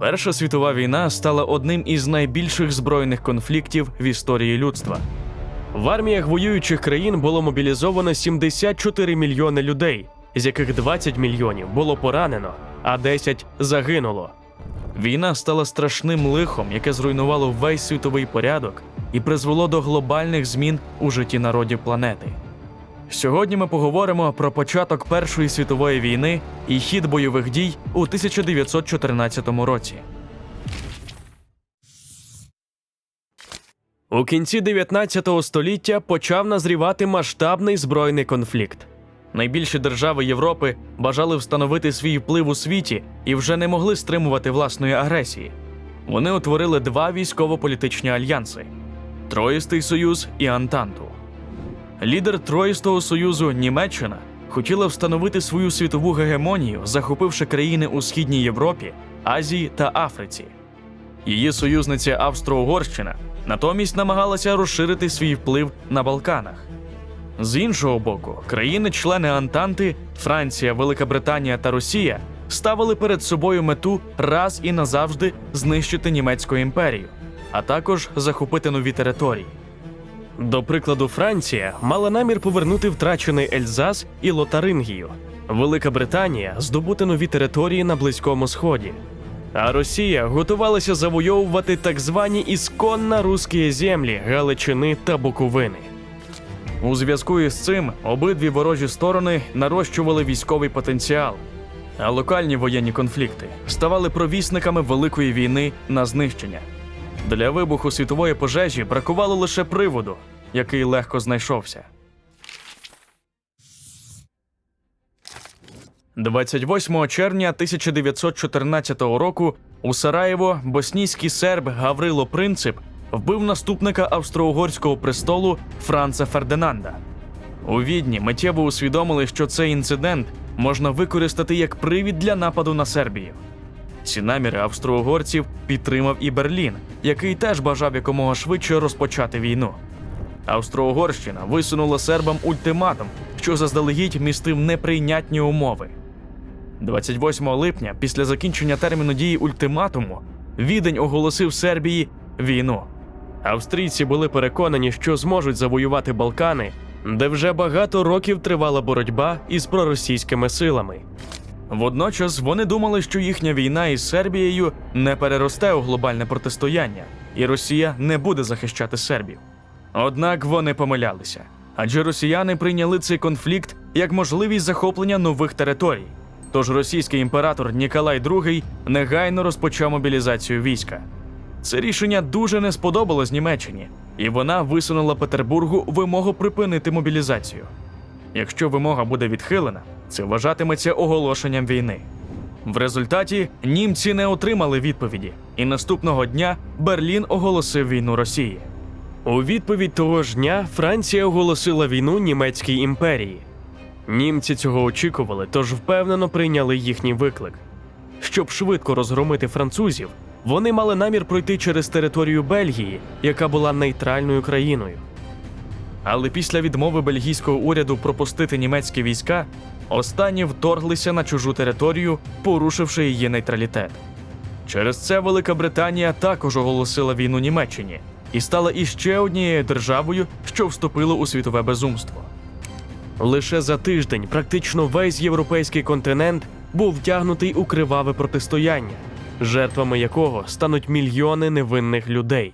Перша світова війна стала одним із найбільших збройних конфліктів в історії людства. В арміях воюючих країн було мобілізовано 74 мільйони людей, з яких 20 мільйонів було поранено, а 10 загинуло. Війна стала страшним лихом, яке зруйнувало весь світовий порядок і призвело до глобальних змін у житті народів планети. Сьогодні ми поговоримо про початок Першої світової війни і хід бойових дій у 1914 році. У кінці 19 століття почав назрівати масштабний збройний конфлікт. Найбільші держави Європи бажали встановити свій вплив у світі і вже не могли стримувати власної агресії. Вони утворили два військово-політичні альянси Троїстий Союз і Антанту. Лідер Троїстого Союзу Німеччина хотіла встановити свою світову гегемонію, захопивши країни у Східній Європі, Азії та Африці. Її союзниця Австро-Угорщина натомість намагалася розширити свій вплив на Балканах. З іншого боку, країни-члени Антанти, Франція, Велика Британія та Росія ставили перед собою мету раз і назавжди знищити німецьку імперію, а також захопити нові території. До прикладу, Франція мала намір повернути втрачений Ельзас і Лотарингію. Велика Британія здобути нові території на Близькому Сході. А Росія готувалася завойовувати так звані ісконно русські землі Галичини та Буковини. У зв'язку із цим обидві ворожі сторони нарощували військовий потенціал, а локальні воєнні конфлікти ставали провісниками великої війни на знищення. Для вибуху світової пожежі бракувало лише приводу, який легко знайшовся. 28 червня 1914 року у Сараєво боснійський серб Гаврило Принцип вбив наступника австро-угорського престолу Франца Фердинанда. У Відні миттєво усвідомили, що цей інцидент можна використати як привід для нападу на Сербію. Ці наміри австро-угорців підтримав і Берлін, який теж бажав якомога швидше розпочати війну. Австро-Угорщина висунула сербам ультиматум, що заздалегідь містив неприйнятні умови. 28 липня, після закінчення терміну дії ультиматуму, Відень оголосив Сербії війну. Австрійці були переконані, що зможуть завоювати Балкани, де вже багато років тривала боротьба із проросійськими силами. Водночас вони думали, що їхня війна із Сербією не переросте у глобальне протистояння, і Росія не буде захищати сербів. Однак вони помилялися, адже росіяни прийняли цей конфлікт як можливість захоплення нових територій. Тож російський імператор Ніколай II негайно розпочав мобілізацію війська. Це рішення дуже не сподобалось Німеччині, і вона висунула Петербургу вимогу припинити мобілізацію. Якщо вимога буде відхилена, це вважатиметься оголошенням війни. В результаті німці не отримали відповіді, і наступного дня Берлін оголосив війну Росії. У відповідь того ж дня Франція оголосила війну німецькій імперії. Німці цього очікували, тож впевнено прийняли їхній виклик. Щоб швидко розгромити французів, вони мали намір пройти через територію Бельгії, яка була нейтральною країною. Але після відмови бельгійського уряду пропустити німецькі війська, останні вторглися на чужу територію, порушивши її нейтралітет. Через це Велика Британія також оголосила війну Німеччині і стала іще однією державою, що вступило у світове безумство. Лише за тиждень практично весь європейський континент був втягнутий у криваве протистояння, жертвами якого стануть мільйони невинних людей.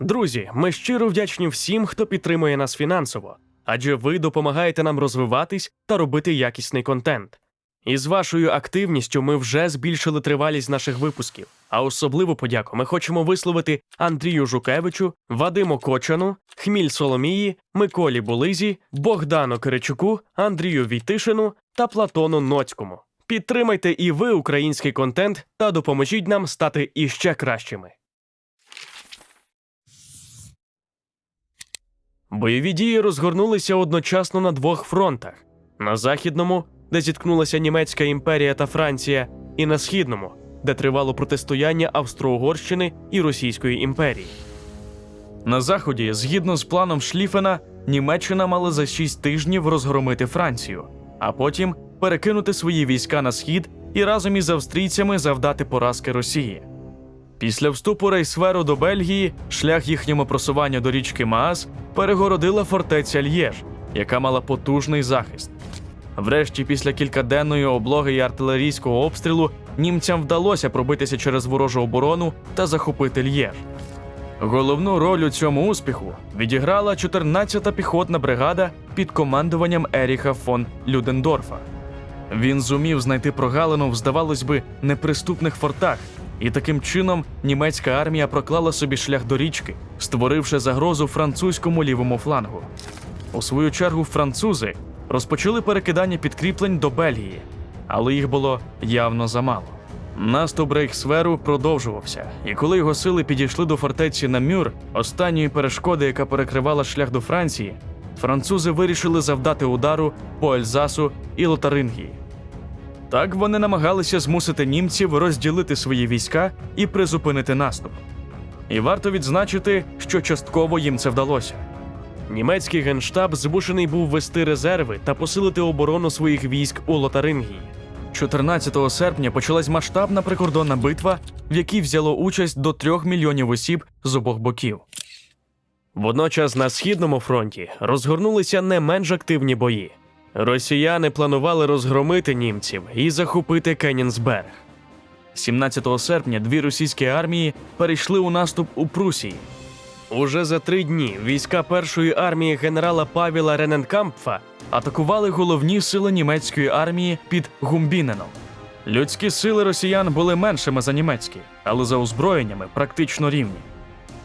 Друзі, ми щиро вдячні всім, хто підтримує нас фінансово, адже ви допомагаєте нам розвиватись та робити якісний контент. І з вашою активністю ми вже збільшили тривалість наших випусків. А особливу подяку ми хочемо висловити Андрію Жукевичу, Вадиму Кочану, Хміль Соломії, Миколі Булизі, Богдану Киричуку, Андрію Війтишину та Платону Ноцькому. Підтримайте і ви український контент та допоможіть нам стати іще кращими. Бойові дії розгорнулися одночасно на двох фронтах: на західному, де зіткнулася Німецька імперія та Франція, і на східному, де тривало протистояння Австро-Угорщини і Російської імперії. На заході, згідно з планом Шліфена, Німеччина мала за 6 тижнів розгромити Францію, а потім перекинути свої війська на схід і разом із австрійцями завдати поразки Росії. Після вступу Рейсверу до Бельгії шлях їхньому просуванню до річки Маас перегородила фортеця Л'єж, яка мала потужний захист. Врешті, після кількаденної облоги і артилерійського обстрілу, німцям вдалося пробитися через ворожу оборону та захопити Л'єж. Головну роль у цьому успіху відіграла 14-та піхотна бригада під командуванням Еріха фон Людендорфа. Він зумів знайти прогалину в, здавалось би, неприступних фортах, і таким чином німецька армія проклала собі шлях до річки, створивши загрозу французькому лівому флангу. У свою чергу французи розпочали перекидання підкріплень до Бельгії, але їх було явно замало. Наступ Рейхсверу продовжувався, і коли його сили підійшли до фортеці Намюр, останньої перешкоди, яка перекривала шлях до Франції, французи вирішили завдати удару по Ельзасу і Лотарингії. Так вони намагалися змусити німців розділити свої війська і призупинити наступ. І варто відзначити, що частково їм це вдалося. Німецький генштаб змушений був вести резерви та посилити оборону своїх військ у Лотарингії. 14 серпня почалась масштабна прикордонна битва, в якій взяло участь до трьох мільйонів осіб з обох боків. Водночас на східному фронті розгорнулися не менш активні бої. Росіяни планували розгромити німців і захопити Кенінсберг. 17 серпня дві російські армії перейшли у наступ у Прусії. Уже за три дні війська першої армії генерала Павіла Рененкампфа атакували головні сили німецької армії під Гумбіненом. Людські сили росіян були меншими за німецькі, але за озброєннями практично рівні.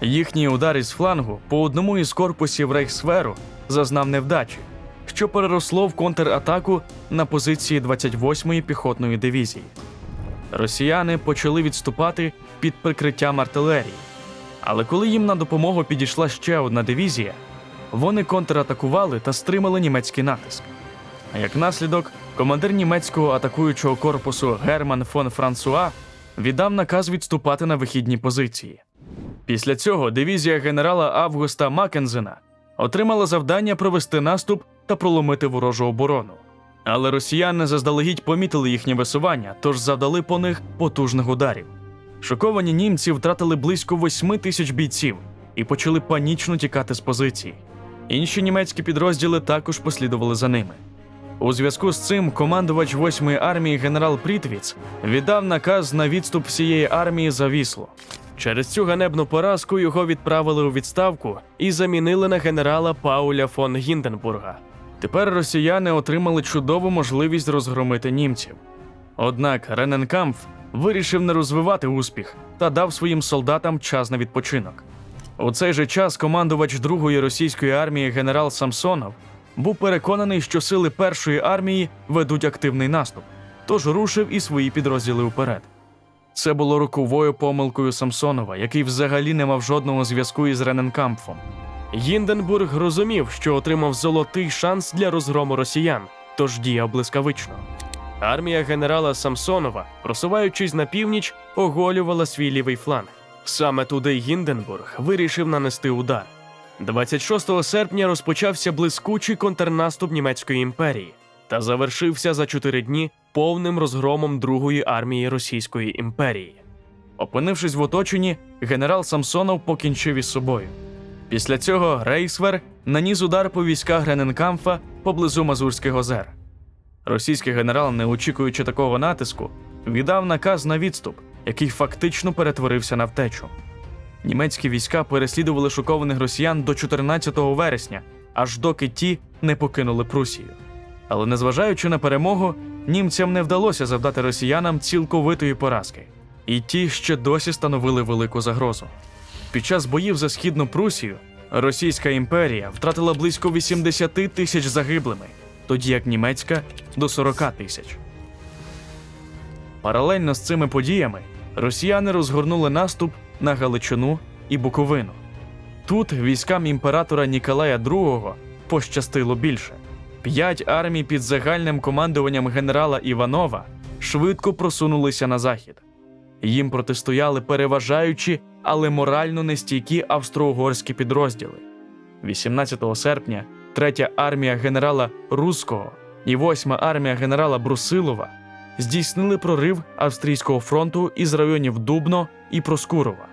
Їхній удар із флангу по одному із корпусів Рейхсверу зазнав невдачі, що переросло в контратаку на позиції 28-ї піхотної дивізії. Росіяни почали відступати під прикриттям артилерії. Але коли їм на допомогу підійшла ще одна дивізія, вони контратакували та стримали німецький натиск. А як наслідок, командир німецького атакуючого корпусу Герман фон Франсуа віддав наказ відступати на вихідні позиції. Після цього дивізія генерала Августа Маккензена отримала завдання провести наступ та проломити ворожу оборону. Але росіяни заздалегідь помітили їхнє висування, тож завдали по них потужних ударів. Шоковані німці втратили близько 8 тисяч бійців і почали панічно тікати з позиції. Інші німецькі підрозділи також послідували за ними. У зв'язку з цим командувач 8-ї армії генерал Прітвіц віддав наказ на відступ всієї армії за Віслу. Через цю ганебну поразку його відправили у відставку і замінили на генерала Пауля фон Гінденбурга. Тепер росіяни отримали чудову можливість розгромити німців. Однак Рененкамф вирішив не розвивати успіх та дав своїм солдатам час на відпочинок. У цей же час командувач другої російської армії генерал Самсонов був переконаний, що сили першої армії ведуть активний наступ, тож рушив і свої підрозділи вперед. Це було роковою помилкою Самсонова, який взагалі не мав жодного зв'язку із Рененкампфом. Гінденбург розумів, що отримав золотий шанс для розгрому росіян, тож діяв блискавично. Армія генерала Самсонова, просуваючись на північ, оголювала свій лівий фланг. Саме туди Гінденбург вирішив нанести удар. 26 серпня розпочався блискучий контрнаступ німецької імперії та завершився за чотири дні повним розгромом Другої армії Російської імперії. Опинившись в оточенні, генерал Самсонов покінчив із собою. Після цього Рейсвер наніс удар по військах Грененкамфа поблизу Мазурських озер. Російський генерал, не очікуючи такого натиску, віддав наказ на відступ, який фактично перетворився на втечу. Німецькі війська переслідували шокованих росіян до 14 вересня, аж доки ті не покинули Прусію. Але незважаючи на перемогу, німцям не вдалося завдати росіянам цілковитої поразки, і ті ще досі становили велику загрозу. Під час боїв за східну Прусію Російська імперія втратила близько 80 тисяч загиблими, тоді як німецька до 40 тисяч. Паралельно з цими подіями росіяни розгорнули наступ на Галичину і Буковину. Тут військам імператора Ніколая II пощастило більше. П'ять армій під загальним командуванням генерала Іванова швидко просунулися на захід. Їм протистояли переважаючі, але морально нестійкі австро-угорські підрозділи. 18 серпня третя армія генерала Руського і восьма армія генерала Брусилова здійснили прорив австрійського фронту із районів Дубно і Проскурова.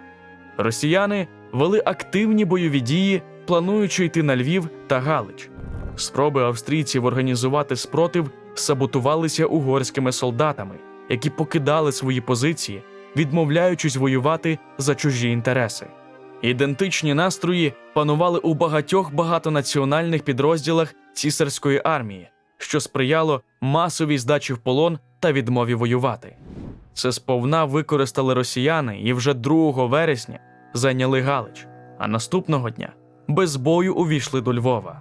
Росіяни вели активні бойові дії, плануючи йти на Львів та Галич. Спроби австрійців організувати спротив саботувалися угорськими солдатами, які покидали свої позиції, відмовляючись воювати за чужі інтереси. Ідентичні настрої панували у багатьох багатонаціональних підрозділах цісарської армії, що сприяло масовій здачі в полон та відмові воювати. Це сповна використали росіяни і вже 2 вересня зайняли Галич, а наступного дня без бою увійшли до Львова.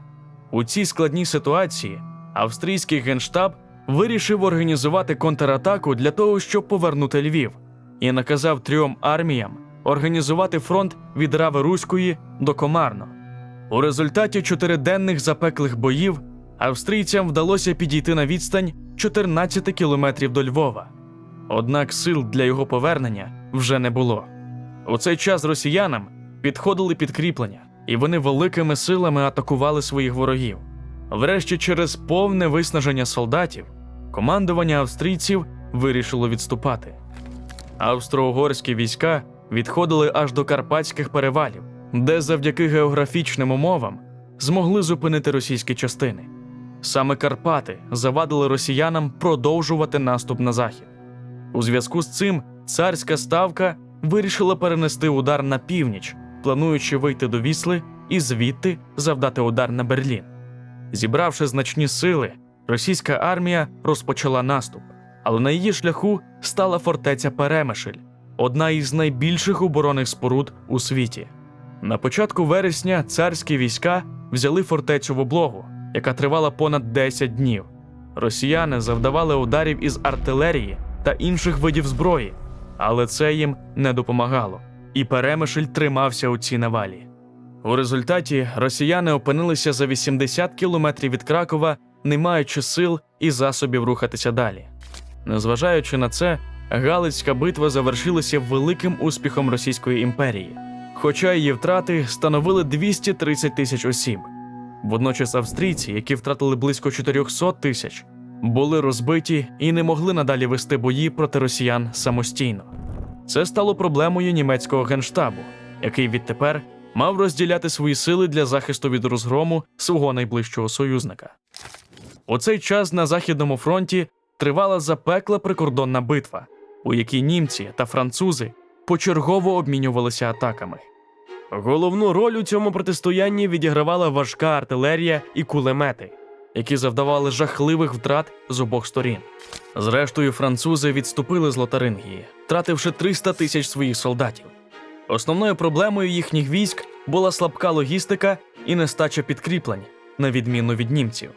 У цій складній ситуації австрійський генштаб вирішив організувати контратаку для того, щоб повернути Львів, і наказав трьом арміям організувати фронт від Рави Руської до Комарно. У результаті чотириденних запеклих боїв австрійцям вдалося підійти на відстань 14 кілометрів до Львова. Однак сил для його повернення вже не було. У цей час росіянам підходили підкріплення, і вони великими силами атакували своїх ворогів. Врешті, через повне виснаження солдатів, командування австрійців вирішило відступати. Австро-угорські війська відходили аж до Карпатських перевалів, де завдяки географічним умовам змогли зупинити російські частини. Саме Карпати завадили росіянам продовжувати наступ на захід. У зв'язку з цим царська ставка вирішила перенести удар на північ, плануючи вийти до Вісли і звідти завдати удар на Берлін. Зібравши значні сили, російська армія розпочала наступ, але на її шляху стала фортеця Перемишль, одна із найбільших оборонних споруд у світі. На початку вересня царські війська взяли фортецю в облогу, яка тривала понад 10 днів. Росіяни завдавали ударів із артилерії та інших видів зброї, але це їм не допомагало, і Перемишль тримався у цій навалі. У результаті росіяни опинилися за 80 кілометрів від Кракова, не маючи сил і засобів рухатися далі. Незважаючи на це, Галицька битва завершилася великим успіхом Російської імперії, хоча її втрати становили 230 тисяч осіб. Водночас австрійці, які втратили близько 400 тисяч, були розбиті і не могли надалі вести бої проти росіян самостійно. Це стало проблемою німецького генштабу, який відтепер мав розділяти свої сили для захисту від розгрому свого найближчого союзника. У цей час на Західному фронті тривала запекла прикордонна битва, у якій німці та французи почергово обмінювалися атаками. Головну роль у цьому протистоянні відігравала важка артилерія і кулемети, які завдавали жахливих втрат з обох сторін. Зрештою, французи відступили з Лотарингії, втративши 300 тисяч своїх солдатів. Основною проблемою їхніх військ була слабка логістика і нестача підкріплень, на відміну від німців.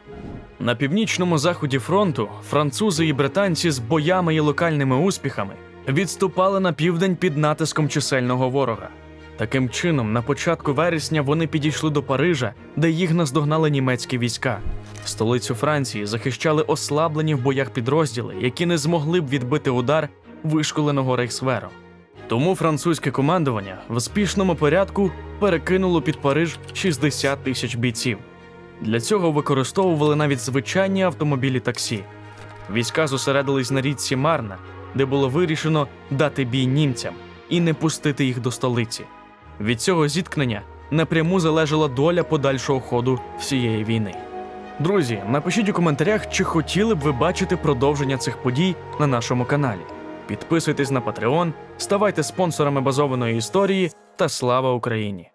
На північному заході фронту французи і британці з боями і локальними успіхами відступали на південь під натиском чисельного ворога. Таким чином, на початку вересня вони підійшли до Парижа, де їх наздогнали німецькі війська. Столицю Франції захищали ослаблені в боях підрозділи, які не змогли б відбити удар вишколеного рейхсвером. Тому французьке командування в спішному порядку перекинуло під Париж 60 тисяч бійців. Для цього використовували навіть звичайні автомобілі таксі. Війська зосередились на річці Марна, де було вирішено дати бій німцям і не пустити їх до столиці. Від цього зіткнення напряму залежала доля подальшого ходу всієї війни. Друзі, напишіть у коментарях, чи хотіли б ви бачити продовження цих подій на нашому каналі. Підписуйтесь на Patreon, ставайте спонсорами базованої історії та слава Україні!